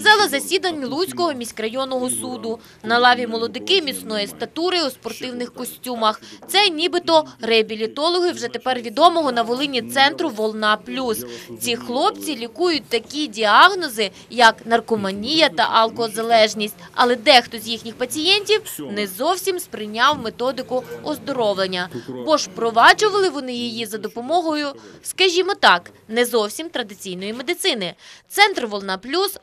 Зала засідань Луцького міськрайонного суду. На лаві молодики міцної статури у спортивних костюмах. Це нібито реабілітологи вже тепер відомого на Волині центру Волна Плюс. Ці хлопці лікують такі діагнози, як наркоманія та алкозалежність. Але дехто з їхніх пацієнтів не зовсім сприйняв методику оздоровлення, бо ж впроваджували вони її за допомогою, скажімо так, не зовсім традиційної медицини. Центр Волна Плюс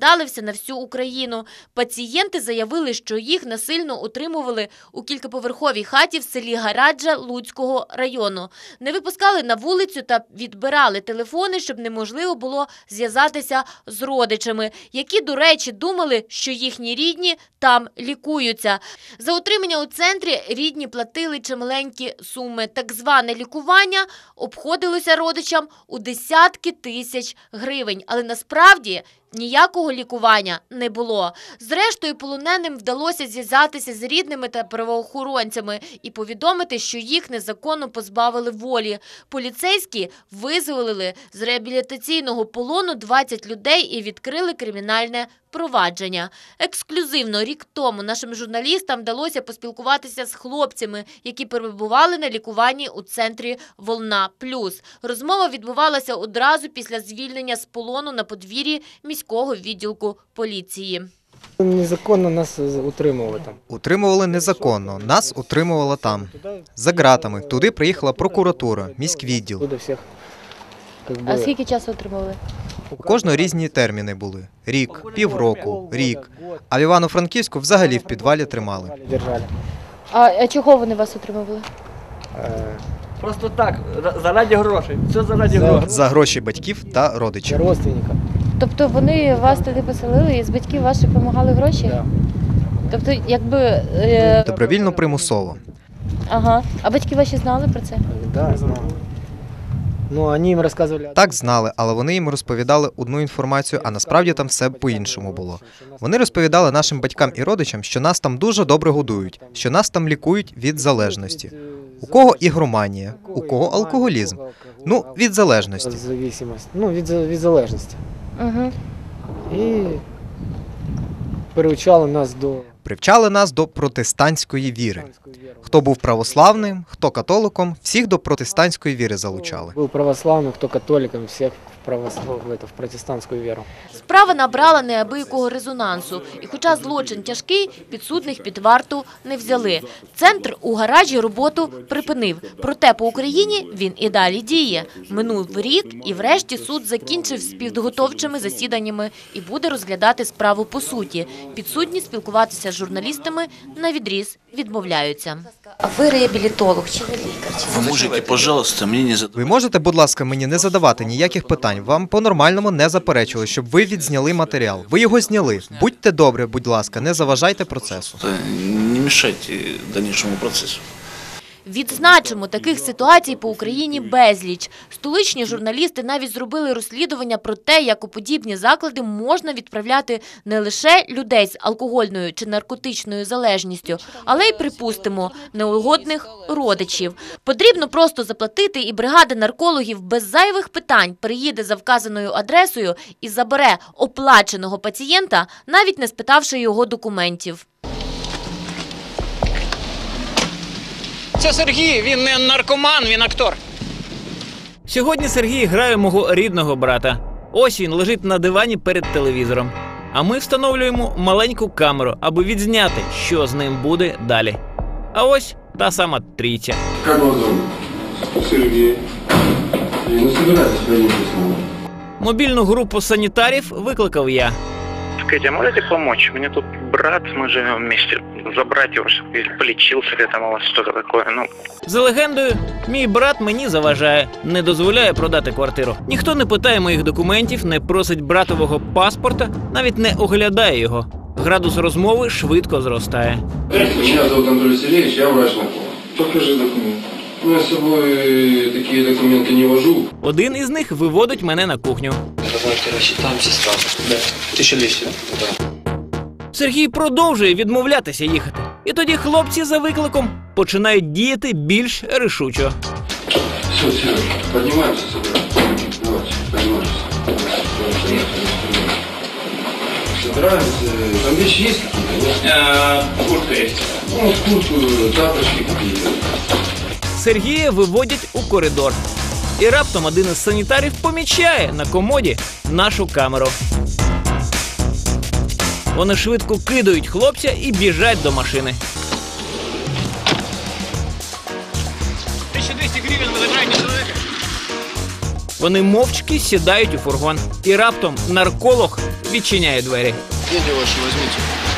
оскандалився на всю Україну. Пацієнти заявили, що їх насильно утримували у кількаповерховій хаті в селі Гараджа Луцького району. Не випускали на вулицю та відбирали телефони, щоб неможливо було зв'язатися з родичами, які, до речі, думали, що їхні рідні там лікуються. За утримання у центрі рідні платили чималенькі суми. Так зване лікування обходилося родичам у десятки тисяч гривень. Але насправді ніякого лікування не було. Зрештою, полоненим вдалося зв'язатися з рідними та правоохоронцями і повідомити, що їх незаконно позбавили волі. Поліцейські визволили з реабілітаційного полону 20 людей і відкрили кримінальне провадження. Ексклюзивно рік тому нашим журналістам вдалося поспілкуватися з хлопцями, які перебували на лікуванні у центрі Волна Плюс. Розмова відбувалася одразу після звільнення з полону на подвір'ї міського відділку поліції. Незаконно нас утримували там. Утримували незаконно. Нас утримували там. За ґратами. Туди приїхала прокуратура, міськвідділ. Туди всіх, А скільки часу отримали? У кожного різні терміни були: рік, півроку, рік. А в Івано-Франківську взагалі в підвалі тримали. А, а чого вони вас отримували? Е, Просто так, за- заради грошей. Все заради грошей. За гроші батьків та родичів. Тобто вони вас туди поселили і з батьків ваших допомагали гроші? Да. Тобто, якби. Е, Добровільно примусово. ага. А батьки ваші знали про це? Да, знаю. Ну, вони їм розказували. Так знали, але вони їм розповідали одну інформацію, а насправді там все по-іншому було. Вони розповідали нашим батькам і родичам, що нас там дуже добре годують, що нас там лікують від залежності. У кого ігроманія, у кого алкоголізм. Ну, від залежності. Ну, від, за- від залежності. Угу. І приучали нас до Привчали нас до протестантської віри. Хто був православним, хто католиком, всіх до протестантської віри залучали. Був православним, хто католиком, всіх в, протестантську віру. Справа набрала неабиякого резонансу, і хоча злочин тяжкий, підсудних під варту не взяли. Центр у гаражі роботу припинив. Проте по Україні він і далі діє. Минув рік, і врешті суд закінчив з підготовчими засіданнями і буде розглядати справу по суті. Підсудні спілкуватися з журналістами на відріз відмовляються. А ви реабілітолог чи не лікар? Ви можете, пожалуйста, мені не задавать Ви можете, будь ласка, мені не задавати ніяких питань. Вам по-нормальному не заперечили, щоб ви відзняли матеріал. Ви його зняли. Будьте добре, будь ласка, не заважайте процесу. не мішайте дальнішому процессу. Відзначимо, таких ситуацій по Україні безліч. Столичні журналісти навіть зробили розслідування про те, як у подібні заклади можна відправляти не лише людей з алкогольною чи наркотичною залежністю, але й, припустимо, неугодних родичів. Потрібно просто заплатити, і бригада наркологів без зайвих питань приїде за вказаною адресою і забере оплаченого пацієнта, навіть не спитавши його документів. Це Сергій, він не наркоман, він актор. Сьогодні Сергій грає мого рідного брата. Ось він лежить на дивані перед телевізором. А ми встановлюємо маленьку камеру, аби відзняти, що з ним буде далі. А ось та сама трійця. Как вас зовут? Сергей. И не собирайтесь поедете с нами. Мобільну групу санітарів викликав я. Скажите, а можете помочь? У меня тут брат, мы живем вместе. Забрать его, чтобы полечился ли там у вас что-то такое. Ну, За легендою, мій брат мені заважає, не дозволяє продати квартиру. Ніхто не питає моїх документів, не просить братового паспорта, навіть не оглядає його. Градус розмови швидко зростає. Меня зовут Андрей Сергеевич, я врач нарколог. Покажи документ. Ну, я с собой такие документы не вожу. Один із них виводить мене на кухню. Давайте рассчитаемся сразу. Да. 1200. Да. Сергій продовжує відмовлятися їхати. І тоді хлопці за викликом починають діяти більш рішучо. Все, Сереж. Давайте, поднимаемся. собираемся. Там вещи есть какие-то, нет? Куртка есть. Ну, куртку, тапочки какие-то. Сергія виводять у коридор. І раптом один із санітарів помічає на комоді нашу камеру. Вони швидко кидають хлопця і біжать до машини. 1200 гривень вы забираете человека. Вони мовчки сідають у фургон. І раптом нарколог відчиняє двері. Деньги ваші, возьмите.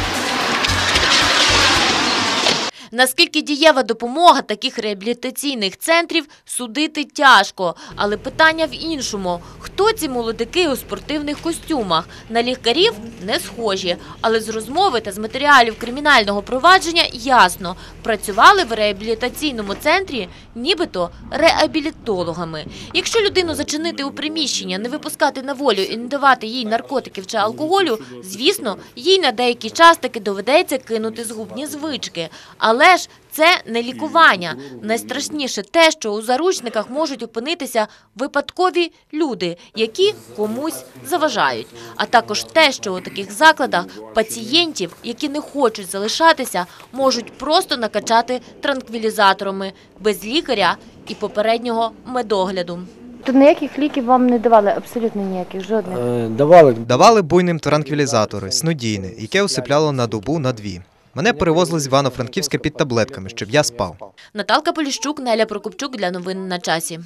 Наскільки дієва допомога таких реабілітаційних центрів судити тяжко, але питання в іншому: хто ці молодики у спортивних костюмах? На лікарів не схожі, але з розмови та з матеріалів кримінального провадження ясно працювали в реабілітаційному центрі, нібито реабілітологами. Якщо людину зачинити у приміщення, не випускати на волю і не давати їй наркотиків чи алкоголю, звісно, їй на деякий час таки доведеться кинути згубні звички. Але ж це не лікування. Найстрашніше те, що у заручниках можуть опинитися випадкові люди, які комусь заважають. А також те, що у таких закладах пацієнтів, які не хочуть залишатися, можуть просто накачати транквілізаторами без лікаря і попереднього медогляду. То ніяких ліків вам не давали, абсолютно ніяких, жодних. Э, Давали Давали буйним транквілізатори, снодійне, яке усипляло на добу на дві. Мене перевозили з Івано-Франківська під таблетками, щоб я спав. Наталка Поліщук, Неля Прокопчук для новин на часі.